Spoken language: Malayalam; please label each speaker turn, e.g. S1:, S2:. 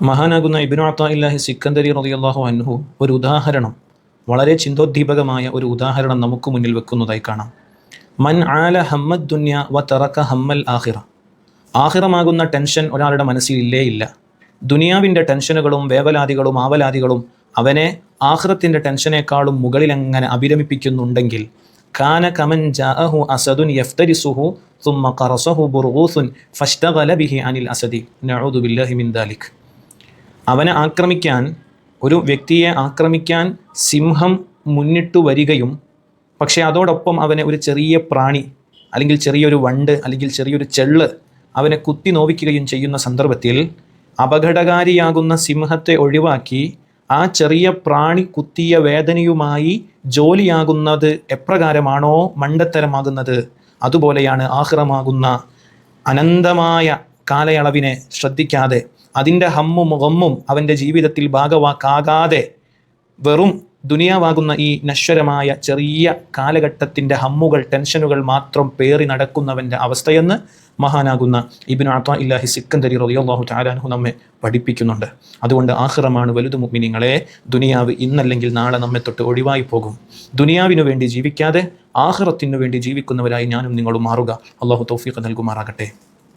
S1: മഹാനാകുന്ന ഇബിനു അത്താഇല്ലാഹി സിക്കന്ദരി റതിയല്ലാഹു അൻഹു ഒരു ഉദാഹരണം വളരെ ചിന്തോദ്ദീപകമായ ഒരു ഉദാഹരണം നമുക്ക് മുന്നിൽ വെക്കുന്നതായി കാണാം. മൻ ആല ഹമ്മദ് ദുന്യ വ തറക്ക ഹമ്മൽ ആഹിറ ആഹിറമാകുന്ന ടെൻഷൻ ഒരാളുടെ മനസ്സിൽ ഇല്ലേ ഇല്ല. ദുനിയാവിന്റെ ടെൻഷനുകളും വേവലാതികളും ആവലാതികളും അവനെ ആഹ്റത്തിന്റെ ടെൻഷനേക്കാളും മുകളിൽ അങ്ങനെ അഭിരമിപ്പിക്കുന്നുണ്ടെങ്കിൽ കാന കമൻ ജാഅഹു അസദുൻ യഫ്തരിസുഹു സുമ്മ ഖറസഹു ബുർഗൂസുൻ ഫഷ്തഗല ബിഹി അനിൽ അസദി. നഊദു ബില്ലാഹി മിൻ അവനെ ആക്രമിക്കാൻ ഒരു വ്യക്തിയെ ആക്രമിക്കാൻ സിംഹം മുന്നിട്ടു വരികയും പക്ഷേ അതോടൊപ്പം അവനെ ഒരു ചെറിയ പ്രാണി അല്ലെങ്കിൽ ചെറിയൊരു വണ്ട് അല്ലെങ്കിൽ ചെറിയൊരു ചെള്ള് അവനെ കുത്തി നോവിക്കുകയും ചെയ്യുന്ന സന്ദർഭത്തിൽ അപകടകാരിയാകുന്ന സിംഹത്തെ ഒഴിവാക്കി ആ ചെറിയ പ്രാണി കുത്തിയ വേദനയുമായി ജോലിയാകുന്നത് എപ്രകാരമാണോ മണ്ടത്തരമാകുന്നത്? അതുപോലെയാണ് ആഹ്റമാകുന്ന അനന്തമായ കാലയളവിനെ ശ്രദ്ധിക്കാതെ അതിന്റെ ഹമ്മും ഗമ്മും അവന്റെ ജീവിതത്തിൽ ഭാഗവാക്കാകാതെ വെറും ദുനിയാവാകുന്ന ഈ നശ്വരമായ ചെറിയ കാലഘട്ടത്തിന്റെ ഹമ്മുകൾ ടെൻഷനുകൾ മാത്രം പേറി നടക്കുന്നവന്റെ അവസ്ഥയെന്ന് മഹാനാകുന്ന ഇബിൻ അത്ത ഇല്ലാഹി സിക്കന്ദരി റളിയല്ലാഹു താലാൻഹു നമ്മെ പഠിപ്പിക്കുന്നുണ്ട്. അതുകൊണ്ട് ആഹ്റമാണ് വലുതു മുഗ്മിനിങ്ങളെ ദുനിയാവ് ഇന്നല്ലെങ്കിൽ നാളെ നമ്മെ തൊട്ട് ഒഴിവായി പോകും. ദുനിയാവിനു വേണ്ടി ജീവിക്കാതെ ആഹ്റത്തിനു വേണ്ടി ജീവിക്കുന്നവരായി ഞാനും നിങ്ങളും മാറുക. അള്ളാഹു തൗഫീഖ് നൽകുമാറാകട്ടെ.